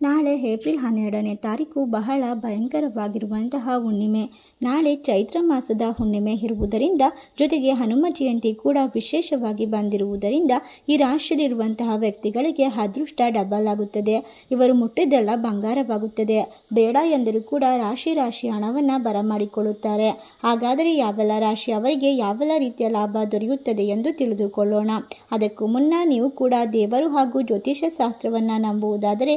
ನಾಳೆ ಏಪ್ರಿಲ್ ಹನ್ನೆರಡನೇ ತಾರೀಕು ಬಹಳ ಭಯಂಕರವಾಗಿರುವಂತಹ ಹುಣ್ಣಿಮೆ. ನಾಳೆ ಚೈತ್ರ ಮಾಸದ ಹುಣ್ಣಿಮೆ ಇರುವುದರಿಂದ ಜೊತೆಗೆ ಹನುಮ ಜಯಂತಿ ಕೂಡ ವಿಶೇಷವಾಗಿ ಬಂದಿರುವುದರಿಂದ ಈ ರಾಶಿಯಲ್ಲಿರುವಂತಹ ವ್ಯಕ್ತಿಗಳಿಗೆ ಅದೃಷ್ಟ ಡಬಲ್ ಆಗುತ್ತದೆ. ಇವರು ಮುಟ್ಟಿದ್ದೆಲ್ಲ ಬಂಗಾರವಾಗುತ್ತದೆ. ಬೇಡ ಎಂದರೂ ಕೂಡ ರಾಶಿ ರಾಶಿ ಹಣವನ್ನು ಬರಮಾಡಿಕೊಳ್ಳುತ್ತಾರೆ. ಹಾಗಾದರೆ ಯಾವೆಲ್ಲ ರಾಶಿ ಅವರಿಗೆ ಯಾವೆಲ್ಲ ರೀತಿಯ ಲಾಭ ದೊರೆಯುತ್ತದೆ ಎಂದು ತಿಳಿದುಕೊಳ್ಳೋಣ. ಅದಕ್ಕೂ ಮುನ್ನ ನೀವು ಕೂಡ ದೇವರು ಹಾಗೂ ಜ್ಯೋತಿಷ ಶಾಸ್ತ್ರವನ್ನು ನಂಬುವುದಾದರೆ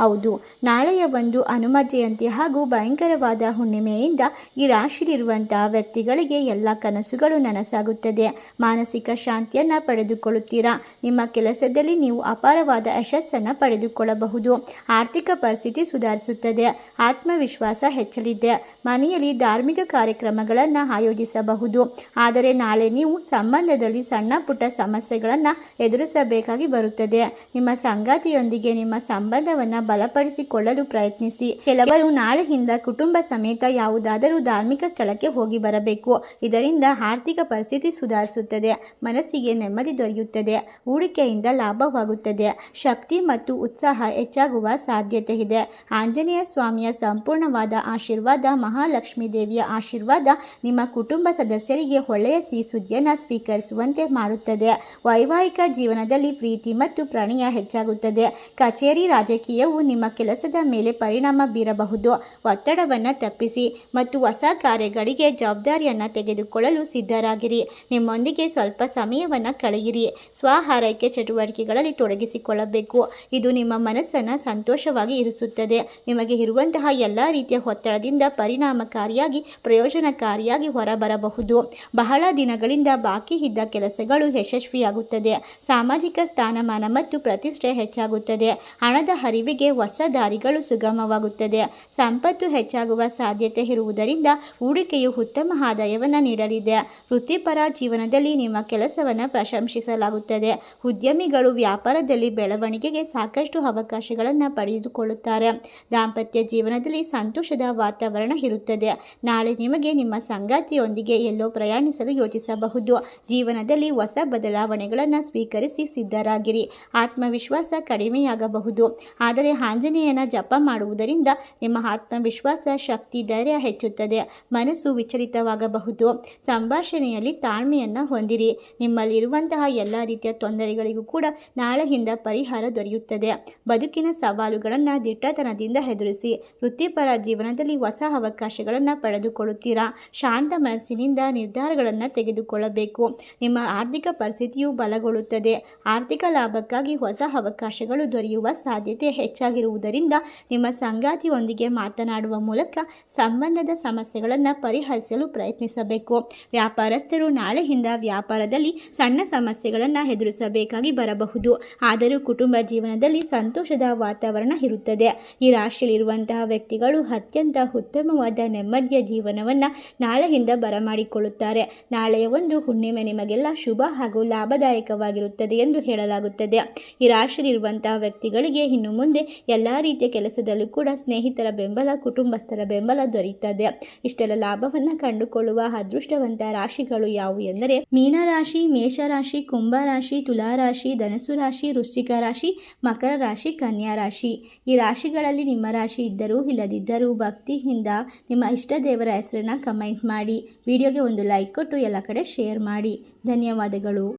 ಹೌದು. ನಾಳೆಯ ಒಂದು ಹನುಮ ಜಯಂತಿ ಹಾಗೂ ಭಯಂಕರವಾದ ಹುಣ್ಣಿಮೆಯಿಂದ ಈ ರಾಶಿಯಲ್ಲಿರುವಂತಹ ವ್ಯಕ್ತಿಗಳಿಗೆ ಎಲ್ಲ ಕನಸುಗಳು ನನಸಾಗುತ್ತದೆ. ಮಾನಸಿಕ ಶಾಂತಿಯನ್ನು ಪಡೆದುಕೊಳ್ಳುತ್ತೀರಾ? ನಿಮ್ಮ ಕೆಲಸದಲ್ಲಿ ನೀವು ಅಪಾರವಾದ ಯಶಸ್ಸನ್ನು ಪಡೆದುಕೊಳ್ಳಬಹುದು. ಆರ್ಥಿಕ ಪರಿಸ್ಥಿತಿ ಸುಧಾರಿಸುತ್ತದೆ. ಆತ್ಮವಿಶ್ವಾಸ ಹೆಚ್ಚಲಿದೆ. ಮನೆಯಲ್ಲಿ ಧಾರ್ಮಿಕ ಕಾರ್ಯಕ್ರಮಗಳನ್ನು ಆಯೋಜಿಸಬಹುದು. ಆದರೆ ನಾಳೆ ನೀವು ಸಂಬಂಧದಲ್ಲಿ ಸಣ್ಣ ಪುಟ್ಟ ಸಮಸ್ಯೆಗಳನ್ನು ಎದುರಿಸಬೇಕಾಗಿ ಬರುತ್ತದೆ. ನಿಮ್ಮ ಸಂಗಾತಿಯೊಂದಿಗೆ ನಿಮ್ಮ ಸಂಬಂಧವನ್ನು ಬಲಪಡಿಸಿಕೊಳ್ಳಲು ಪ್ರಯತ್ನಿಸಿ. ಕೆಲವರು ನಾಳೆಯಿಂದ ಕುಟುಂಬ ಸಮೇತ ಯಾವುದಾದರೂ ಧಾರ್ಮಿಕ ಸ್ಥಳಕ್ಕೆ ಹೋಗಿ ಬರಬೇಕು. ಇದರಿಂದ ಆರ್ಥಿಕ ಪರಿಸ್ಥಿತಿ ಸುಧಾರಿಸುತ್ತದೆ. ಮನಸ್ಸಿಗೆ ನೆಮ್ಮದಿ ದೊರೆಯುತ್ತದೆ. ಹೂಡಿಕೆಯಿಂದ ಲಾಭವಾಗುತ್ತದೆ. ಶಕ್ತಿ ಮತ್ತು ಉತ್ಸಾಹ ಹೆಚ್ಚಾಗುವ ಸಾಧ್ಯತೆ ಇದೆ. ಆಂಜನೇಯ ಸ್ವಾಮಿಯ ಸಂಪೂರ್ಣವಾದ ಆಶೀರ್ವಾದ, ಮಹಾಲಕ್ಷ್ಮೀ ದೇವಿಯ ಆಶೀರ್ವಾದ ನಿಮ್ಮ ಕುಟುಂಬ ಸದಸ್ಯರಿಗೆ ಒಳ್ಳೆಯ ಸಿಹಿ ಸುದ್ದಿಯನ್ನು ಸ್ವೀಕರಿಸುವಂತೆ ಮಾಡುತ್ತದೆ. ವೈವಾಹಿಕ ಜೀವನದಲ್ಲಿ ಪ್ರೀತಿ ಮತ್ತು ಪ್ರಣಯ ಹೆಚ್ಚಾಗುತ್ತದೆ. ಕಚೇರಿ ರಾಜಕೀಯವು ನಿಮ್ಮ ಕೆಲಸದ ಮೇಲೆ ಪರಿಣಾಮ ಬೀರಬಹುದು. ಒತ್ತಡವನ್ನು ತಪ್ಪಿಸಿ ಮತ್ತು ಹೊಸ ಕಾರ್ಯಗಳಿಗೆ ಜವಾಬ್ದಾರಿಯನ್ನು ತೆಗೆದುಕೊಳ್ಳಲು ಸಿದ್ಧರಾಗಿರಿ. ನಿಮ್ಮೊಂದಿಗೆ ಸ್ವಲ್ಪ ಸಮಯವನ್ನು ಕಳೆಯಿರಿ. ಸ್ವ ಆರೈಕೆ ಚಟುವಟಿಕೆಗಳಲ್ಲಿ ತೊಡಗಿಸಿಕೊಳ್ಳಬೇಕು. ಇದು ನಿಮ್ಮ ಮನಸ್ಸನ್ನು ಸಂತೋಷವಾಗಿ ಇರಿಸುತ್ತದೆ. ನಿಮಗೆ ಇರುವಂತಹ ಎಲ್ಲ ರೀತಿಯ ಒತ್ತಡದಿಂದ ಪರಿಣಾಮಕಾರಿಯಾಗಿ, ಪ್ರಯೋಜನಕಾರಿಯಾಗಿ ಹೊರಬರಬಹುದು. ಬಹಳ ದಿನಗಳಿಂದ ಬಾಕಿ ಇದ್ದ ಕೆಲಸಗಳು ಯಶಸ್ವಿಯಾಗುತ್ತದೆ. ಸಾಮಾಜಿಕ ಸ್ಥಾನಮಾನ ಮತ್ತು ಪ್ರತಿಷ್ಠೆ ಹೆಚ್ಚಾಗುತ್ತದೆ. ಹಣದ ಹರಿವಿಗೆ ಹೊಸ ದಾರಿಗಳು ಸುಗಮವಾಗುತ್ತದೆ. ಸಂಪತ್ತು ಹೆಚ್ಚಾಗುವ ಸಾಧ್ಯತೆ ಇರುವುದರಿಂದ ಹೂಡಿಕೆಯು ಉತ್ತಮ ಆದಾಯವನ್ನು ನೀಡಲಿದೆ. ವೃತ್ತಿಪರ ಜೀವನದಲ್ಲಿ ನಿಮ್ಮ ಕೆಲಸವನ್ನು ಪ್ರಶಂಸಿಸಲಾಗುತ್ತದೆ. ಉದ್ಯಮಿಗಳು ವ್ಯಾಪಾರದಲ್ಲಿ ಬೆಳವಣಿಗೆಗೆ ಸಾಕಷ್ಟು ಅವಕಾಶಗಳನ್ನು ಪಡೆದುಕೊಳ್ಳುತ್ತಾರೆ. ದಾಂಪತ್ಯ ಜೀವನದಲ್ಲಿ ಸಂತೋಷದ ವಾತಾವರಣ ಇರುತ್ತದೆ. ನಾಳೆ ನಿಮಗೆ ನಿಮ್ಮ ಸಂಗಾತಿಯೊಂದಿಗೆ ಎಲ್ಲೋ ಪ್ರಯಾಣಿಸಲು ಯೋಚಿಸಬಹುದು. ಜೀವನದಲ್ಲಿ ಹೊಸ ಬದಲಾವಣೆಗಳನ್ನು ಸ್ವೀಕರಿಸಿ ಸಿದ್ಧರಾಗಿರಿ. ಆತ್ಮವಿಶ್ವಾಸ ಕಡಿಮೆಯಾಗಬಹುದು. ಆದರೆ ಆಂಜನೇಯನ ಜಪ ಮಾಡುವುದರಿಂದ ನಿಮ್ಮ ಆತ್ಮವಿಶ್ವಾಸ ಶಕ್ತಿ ಧೈರ್ಯ ಹೆಚ್ಚುತ್ತದೆ. ಮನಸ್ಸು ವಿಚಲಿತವಾಗಬಹುದು. ಸಂಭಾಷಣೆಯಲ್ಲಿ ತಾಳ್ಮೆಯನ್ನು ಹೊಂದಿರಿ. ನಿಮ್ಮಲ್ಲಿರುವಂತಹ ಎಲ್ಲ ರೀತಿಯ ತೊಂದರೆಗಳಿಗೂ ಕೂಡ ನಾಳೆಯಿಂದ ಪರಿಹಾರ ದೊರೆಯುತ್ತದೆ. ಬದುಕಿನ ಸವಾಲುಗಳನ್ನು ದಿಟ್ಟತನದಿಂದ ಎದುರಿಸಿ, ವೃತ್ತಿಪರ ಜೀವನದಲ್ಲಿ ಹೊಸ ಅವಕಾಶಗಳನ್ನು ಪಡೆದುಕೊಳ್ಳುತ್ತೀರಾ? ಶಾಂತ ಮನಸ್ಸಿನಿಂದ ನಿರ್ಧಾರಗಳನ್ನು ತೆಗೆದುಕೊಳ್ಳಬೇಕು. ನಿಮ್ಮ ಆರ್ಥಿಕ ಪರಿಸ್ಥಿತಿಯು ಬಲಗೊಳ್ಳುತ್ತದೆ. ಆರ್ಥಿಕ ಲಾಭಕ್ಕಾಗಿ ಹೊಸ ಅವಕಾಶಗಳು ದೊರೆಯುವ ಸಾಧ್ಯತೆ ಹೆಚ್ಚಾಗಿರುವುದರಿಂದ ನಿಮ್ಮ ಸಂಗಾತಿಯೊಂದಿಗೆ ಮಾತನಾಡುವ ಮೂಲಕ ಸಂಬಂಧದ ಸಮಸ್ಯೆಗಳನ್ನು ಪರಿಹರಿಸಲು ಪ್ರಯತ್ನಿಸಬೇಕು. ವ್ಯಾಪಾರಸ್ಥರು ನಾಳೆಯಿಂದ ವ್ಯಾಪಾರದಲ್ಲಿ ಸಣ್ಣ ಸಮಸ್ಯೆಗಳನ್ನು ಎದುರಿಸಬೇಕಾಗಿ ಬರಬಹುದು. ಆದರೂ ಕುಟುಂಬ ಜೀವನದಲ್ಲಿ ಸಂತೋಷದ ವಾತಾವರಣ ಇರುತ್ತದೆ. ಈ ರಾಶಿಯಲ್ಲಿರುವಂತಹ ವ್ಯಕ್ತಿಗಳು ಅತ್ಯಂತ ಉತ್ತಮವಾದ ನೆಮ್ಮದಿಯ ಜೀವನವನ್ನು ನಾಳೆಯಿಂದ ಬರಮಾಡಿಕೊಳ್ಳುತ್ತಾರೆ. ನಾಳೆಯ ಒಂದು ಹುಣ್ಣಿಮೆ ನಿಮಗೆಲ್ಲ ಶುಭ ಹಾಗೂ ಲಾಭದಾಯಕವಾಗಿರುತ್ತದೆ ಎಂದು ಹೇಳಲಾಗುತ್ತದೆ. ಈ ರಾಶಿಯಲ್ಲಿರುವಂತಹ ವ್ಯಕ್ತಿಗಳಿಗೆ ಇನ್ನು ಮುಂದೆ ಎಲ್ಲ ರೀತಿಯ ಕೆಲಸದಲ್ಲೂ ಕೂಡ ಸ್ನೇಹಿತರ ಬೆಂಬಲ, ಕುಟುಂಬಸ್ಥರ ಬೆಂಬಲ ದೊರೆಯುತ್ತದೆ ಇಷ್ಟೆಲ್ಲ ಲಾಭವನ್ನು ಕಂಡುಕೊಳ್ಳುವ ಅದೃಷ್ಟವಂತ ರಾಶಿಗಳು ಯಾವುವು ಎಂದರೆ, ಮೀನರಾಶಿ, ಮೇಷರಾಶಿ, ಕುಂಭರಾಶಿ, ತುಲಾರಾಶಿ ಧನಸು ರಾಶಿ, ವೃಶ್ಚಿಕ ರಾಶಿ, ಮಕರ ರಾಶಿ, ಕನ್ಯಾ ರಾಶಿ. ಈ ರಾಶಿಗಳಲ್ಲಿ ನಿಮ್ಮ ರಾಶಿ ಇದ್ದರೂ ಇಲ್ಲದಿದ್ದರೂ ಭಕ್ತಿಯಿಂದ ನಿಮ್ಮ ಇಷ್ಟ ದೇವರ ಹೆಸರನ್ನ ಕಮೆಂಟ್ ಮಾಡಿ. ವಿಡಿಯೋಗೆ ಒಂದು ಲೈಕ್ ಕೊಟ್ಟು ಎಲ್ಲ ಕಡೆ ಶೇರ್ ಮಾಡಿ. ಧನ್ಯವಾದಗಳು.